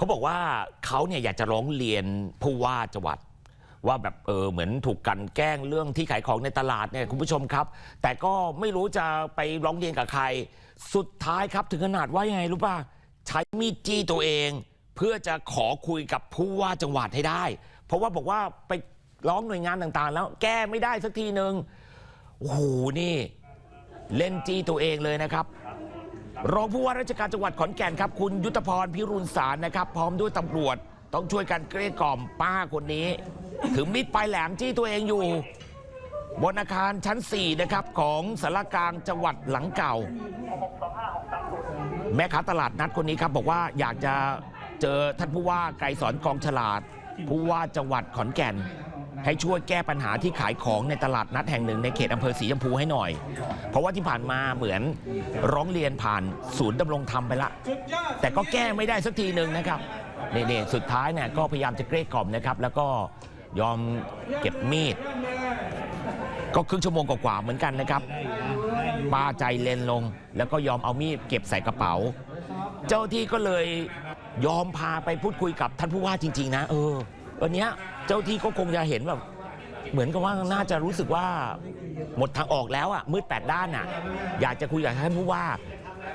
เขาบอกว่าเขาเนี่ยอยากจะร้องเรียนผู้ว่าจังหวัด ว่าแบบเออเหมือนถูกกลันแกล้งเรื่องที่ขายของในตลาดเนี่ยคุณผู้ชมครับ แต่ก็ไม่รู้จะไปร้องเรียนกับใคร สุดท้ายครับถึงขนาดว่ายังไงรู้ป่ะใช้มีดจี้ตัวเอง เพื่อจะขอคุยกับผู้ว่าจังหวัดให้ได้ เพราะว่าบอกว่าไปร้องหน่วยงานต่างๆ แล้วแก้ไม่ได้สักทีหนึ่งโอ้โหนี่ เล่นจี้ตัวเองเลยนะครับ รองผู้ว่าราชการจังหวัดขอนแก่นครับ คุณยุทธพรพิรุณสารนะครับ พร้อมด้วยตำรวจ ต้องช่วยกันเกลี้ยกล่อมป้าคนนี้ถือมีดปลายแหลมจี้ตัวเองอยู่ บนอาคารชั้น 4 นะครับ ของสารกลางจังหวัดหลังเก่า แม่ค้าตลาดนัดคนนี้ครับบอกว่าอยากจะเจอท่านผู้ว่าไกรสอนกองฉลาด ผู้ว่าจังหวัดขอนแก่น ให้ช่วยแก้ปัญหาที่ขายของในตลาดนัดแห่งหนึ่งในเขตอำเภอศรีชมพูให้หน่อย เพราะว่าที่ผ่านมาเหมือนร้องเรียนผ่านศูนย์ดำรงธรรมไปละ แต่ก็แก้ไม่ได้สักทีหนึ่งนะครับนี่นสุดท้ายเนี่ยก็พยายามจะเกลี้ยกล่อมนะครับ แล้วก็ยอมเก็บมีด ก็ครึ่งชั่วโมงกว่าๆเหมือนกันนะครับป้าใจเลนลง แล้วก็ยอมเอามีดเก็บใส่กระเป๋า เจ้าที่ก็เลยยอมพาไปพูดคุยกับท่านผู้ว่าจริง ๆ นะ เออวันเนี้ย เจ้าที่ก็คงจะเห็นแบบเหมือนกับว่าน่าจะรู้สึกว่าหมดทางออกแล้วอะมืดแปดด้านอะ อยากจะคุยกับท่านผู้ว่า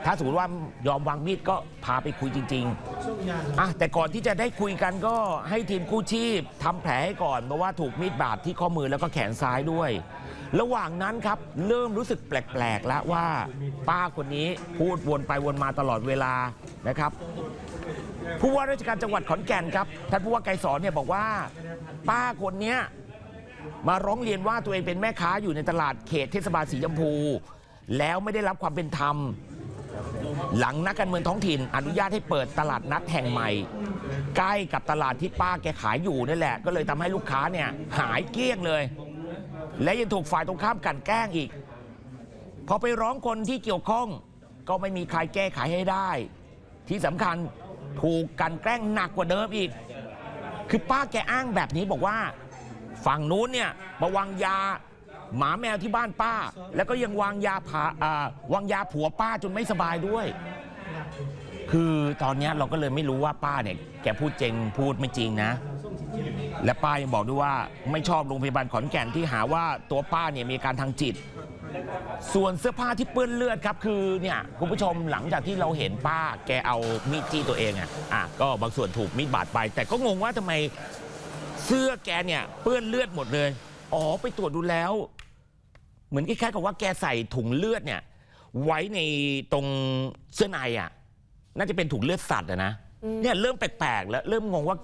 ถ้าสมมติว่ายอมวางมีดก็พาไปคุยจริงๆอะแต่ก่อนที่จะได้คุยกันก็ให้ทีมกู้ชีพทำแผลให้ก่อนเพราะว่าถูกมีดบาดที่ข้อมือแล้วก็แขนซ้ายด้วย ระหว่างนั้นครับเริ่มรู้สึกแปลกๆแล้วว่า ป้าคนนี้พูดวนไปวนมาตลอดเวลานะครับ ผู้ว่าราชการจังหวัดขอนแก่นครับท่านผู้ว่าไกรสอนเนี่ยบอกว่า ป้าคนเนี้ยมาร้องเรียนว่าตัวเองเป็นแม่ค้าอยู่ในตลาดเขตเทศบาลสีชมพู แล้วไม่ได้รับความเป็นธรรม หลังนักการเมืองท้องถิ่น อนุญาตให้เปิดตลาดนัดแห่งใหม่ ใกล้กับตลาดที่ป้าแกขายอยู่นั่แหละ ก็เลยทำให้ลูกค้าเนี่ยหายเกลี้ยงเลย และยังถูกฝ่ายตรงข้ามกลันแกล้งอีก พอไปร้องคนที่เกี่ยวข้อง ก็ไม่มีใครแก้ไขให้ได้ ที่สำคัญ ถูกกันแกล้งหนักกว่าเดิมอีก คือป้าแกอ้างแบบนี้บอกว่า ฝั่งนู้นเนี่ยมาวางยาหมาแมวที่บ้านป้า แล้วก็ยังวางยาผาอ่าวางยาผัวป้าจนไม่สบายด้วย คือตอนนี้เราก็เลยไม่รู้ว่าป้าเนี่ยแกพูดจริงพูดไม่จริงนะ และป้ายังบอกด้วยว่าไม่ชอบโรงพยาบาลขอนแก่นที่หาว่าตัวป้าเนี่ยมีอาการทางจิต ส่วนเสื้อผ้าที่เปื้อนเลือดครับคือเนี่ยคุณผู้ชมหลังจากที่เราเห็นป้าแกเอามีดจี้ตัวเองอะอะก็บางส่วนถูกมีดบาดไป แต่ก็งงว่าทำไมเสื้อแกเนี่ยเปื้อนเลือดหมดเลย อ๋อไปตรวจดูแล้ว เหมือนคล้ายๆกับว่าแกใส่ถุงเลือดเนี่ย ไว้ในตรงเสื้อในอะ น่าจะเป็นถุงเลือดสัตว์อะนะเนี่ยเริ่มแปลกๆแล้วเริ่มงงว่า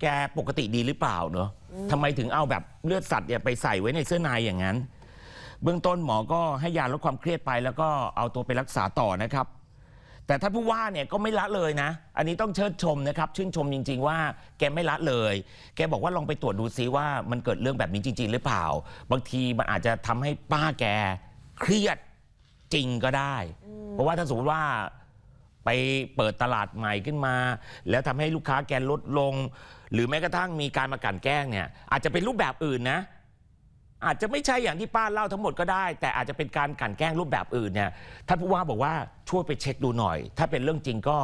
แกปกติดีหรือเปล่าเนอะทำไมถึงเอาแบบเลือดสัตว์เนี่ยไปใส่ไว้ในเสื้อในอย่างนั้น เบื้องต้นหมอก็ให้ยาลดความเครียดไป แล้วก็เอาตัวไปรักษาต่อนะครับ แต่ท่านผู้ว่าเนี่ยก็ไม่ละเลยนะ อันนี้ต้องเชิดชมนะครับ ชื่นชมจริง ๆ ว่าแกไม่ละเลย แกบอกว่าลองไปตรวจดูซิว่ามันเกิดเรื่องแบบนี้จริง ๆ หรือเปล่า บางทีมันอาจจะทำให้ป้าแกเครียดจริงก็ได้ เพราะว่าถ้าสมมติว่าไปเปิดตลาดใหม่ขึ้นมา แล้วทำให้ลูกค้าแกลดลง หรือแม้กระทั่งมีการมากันแกล้งเนี่ยอาจจะเป็นรูปแบบอื่นนะ อาจจะไม่ใช่อย่างที่ป้าเล่าทั้งหมดก็ได้ แต่อาจจะเป็นการกลั่นแกล้งรูปแบบอื่นเนี่ยท่านผู้ว่าบอกว่าช่วยไปเช็คดูหน่อย ถ้าเป็นเรื่องจริงก็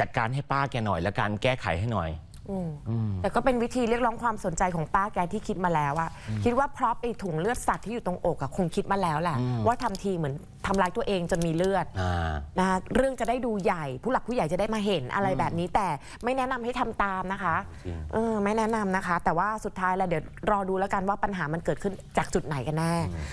จัดการให้ป้าแกหน่อยและการแก้ไขให้หน่อย อืมแต่ก็เป็นวิธีเรียกร้องความสนใจของป้าแกที่คิดมาแล้วอะคิดว่าเพราะไอ้ถุงเลือดสัตว์ที่อยู่ตรงอกอะคงคิดมาแล้วแหละว่าทำทีเหมือนทำร้ายตัวเองจนมีเลือดอ่านะคะเรื่องจะได้ดูใหญ่ ผู้หลักผู้ใหญ่จะได้มาเห็นอะไรแบบนี้ แต่ไม่แนะนำให้ทำตามนะคะจริงเออไม่แนะนำนะคะ แต่ว่าสุดท้ายแล้วเดี๋ยวรอดูแล้วกันว่าปัญหามันเกิดขึ้นจากจุดไหนกันแน่